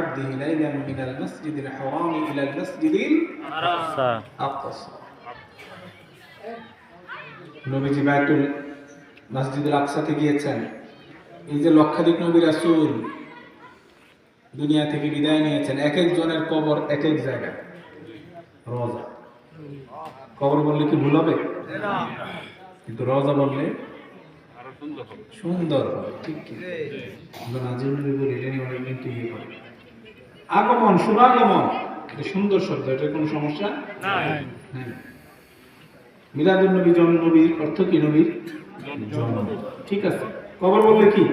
بعبده ليلا من المسجد الحرام إلى المسجد আচ্ছা الأقصى নবীজি বাইতুল মসজিদুল আকসাতে গিয়েছেন এই যে লক্ষাধিক নবী রাসূল দুনিয়া থেকে বিদায় নিয়েছেন এক একজনের কবর এক এক জায়গায় রোজা কবর বললে কি ভুল হবে কিন্তু রোজা বললে সুন্দর হবে ঠিক কি আমরা নাজিম নবী বলি এটা নিয়ে অনেক কিন্তু ইয়ে করে আগমন শুভাগমন। এটা সুন্দর শব্দ এটা কোনো সমস্যা? হ্যাঁ। মিলাদুল নবী জন্ম নবীর অর্থ কি নবীর? জন্ম ঠিক আছে। কবর বললে কি?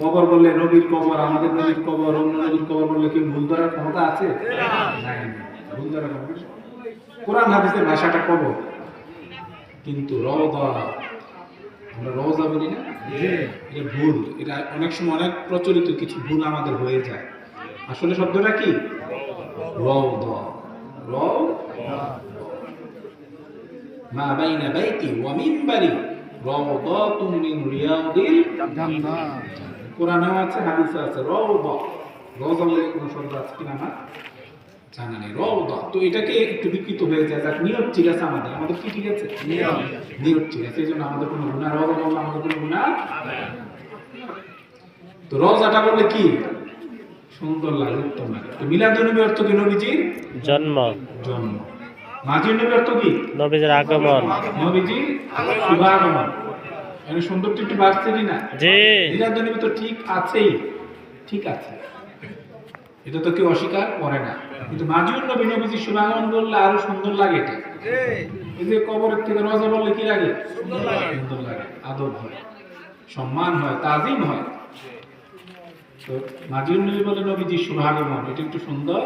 কবর বললে নবীর কবর আমাদের নবীর কবর অন্য নবীর কবর বললে কি ভুল ধরার ক্ষমতা আছে? ভুল ধরার ক্ষমতা কোরআন হাদিসের ভাষাটা কবর। কিন্তু রওদা আমরা রওজা বলি না? এটা ভুল। এটা অনেক সময় অনেক প্রচলিত কিছু ভুল আমাদের হয়ে যায়। আসলে শব্দটা কি? রওদা। রওদা। মা বাইনা বাইতি ওয়া মিনবারি রাওদাতুন মিন রিয়াদিল কোরআনেও আছে হাদিসে আছে রওদা। রওজা বলে কোনো শব্দ আছে কিনা আমার জানা নেই রওদা। তো এটাকে একটু বিকৃত হয়ে যায় যাক নিয়ত ঠিক আছে আমাদের। আমাদের কি ঠিক আছে? নিয়ত। ঠিক আছে এই জন্য আমাদের কোনো গুণা রওজা বললে আমাদের কোনো গুণা তো রওজাটা বললে কি? সুন্দর লাগে উত্তম লাগে তো মিলাদুন নবী অর্থ কি নবীজির জন্ম। জন্ম। মাঝির নবী অর্থ কি? নবীজের আগমন। নবীজি শুভাগমন। মানে সৌন্দর্য একটু বাড়ছে কি না? জি। নবী তো ঠিক আছেই। ঠিক আছে। এটা তো কেউ অস্বীকার করে না। কিন্তু মাজিউর নবী নবীজি শুভাগমন বললে আরও সুন্দর লাগে এটা। এই যে কবরের থেকে রজা বললে কি লাগে। সুন্দর লাগে। আদব হয়। সম্মান হয়। তাজিম হয়। তো সুবহানাল্লাহ। এটা একটু সুন্দর।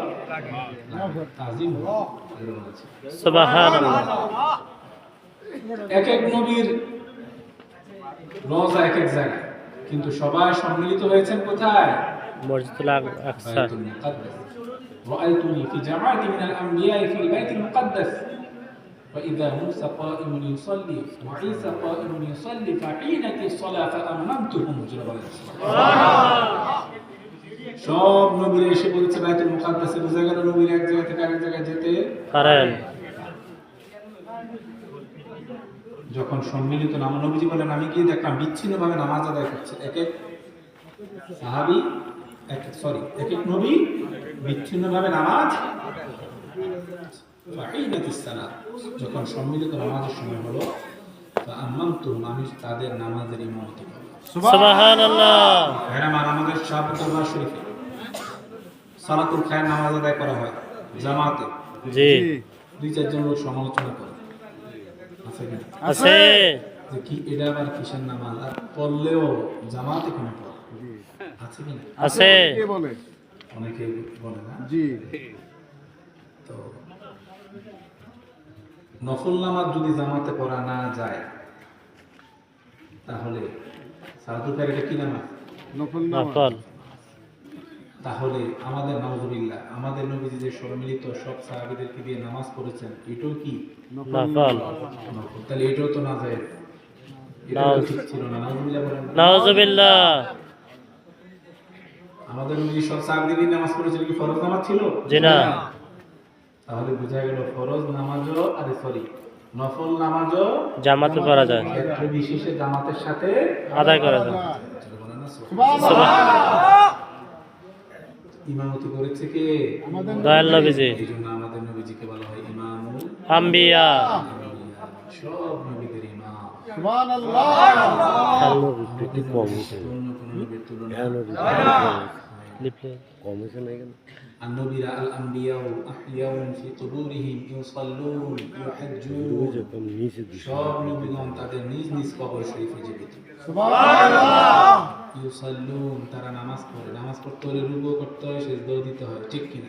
সুবহানাল্লাহ। এক এক নবীর রোজা এক এক জায়গায়। কিন্তু সবাই সম্মিলিত হয়েছেন কোথায়? মসজিদুল আকসা। রাআইতুনি ফি জামাআতি মিনাল আমবিয়া ফি বাইতুল মুকদ্দাস। وإذا موسى قائم يصلي وعيسى قائم يصلي فحينت الصلاة فأممتهم جل সব নবীর এসে বলেছে বাইতুল মুকাদ্দাসে বোঝা গেল নবীর এক জায়গা থেকে আরেক জায়গায় যেতে পারেন যখন সম্মিলিত নাম নবীজি বলেন আমি গিয়ে দেখলাম বিচ্ছিন্নভাবে নামাজ আদায় করছে এক এক সাহাবি এক সরি এক এক নবী বিচ্ছিন্নভাবে নামাজ ফাহিদাতিস সালাত। যখন সম্মিলিত নামাজের সময় হলো আম্মাম তো আমি তাদের নামাজের ইমামতি আমাদের শরীফে সালাতুল খায়ের নামাজ আদায় করা হয় জামাতে। জি। দুই চারজন লোক সমালোচনা করে। আছে যে কি এটা আবার কিসের নামাজ? আর পড়লেও জামাতে কোনো পড়ে? আছে কি না? আছে। কে বলে? অনেকে বলে না? জি। তো নফল নামাজ যদি জামাতে পড়া না যায় তাহলে এটা কি নামাজ? নফল তাহলে আমাদের নজরুল্লাহ আমাদের নবীজি যে সম্মিলিত সব সাহাবিদেরকে দিয়ে নামাজ পড়েছেন এটাও কি? তাহলে এটাও তো না যায়। আমাদের নবী সব সাহাবিদের দিয়ে নামাজ পড়েছিল কি? ফরজ নামাজ ছিল? জি না। তাহলে বোঝা গেল ফরজ নামাজও আরে সরি নফল নামাজও জামাতে পড়া যায়। ক্ষেত্র বিশেষে জামাতের সাথে আদায় করা যায়। ইমামতি করেছে কে? দয়াল নবীজি। এই জন্য আমাদের নবীজিকে বলা হয় ইমামুল আম্বিয়া। সব নবীদের ইমাম। সুবহানাল্লাহ। অন্য কোনো নবীর তুলনা লিপলে النبي الأنبياء أحياء في قبورهم يصلون يحجون সব নবীগণ তাদের নিজ নিজ কবর শরীফে জীবিত সুবহানাল্লাহ ইউসাল্লুন তারা নামাজ পড়ে নামাজ পড়তে হলে রুকু করতে হয় সেজদাও দিতে হয় ঠিক কিনা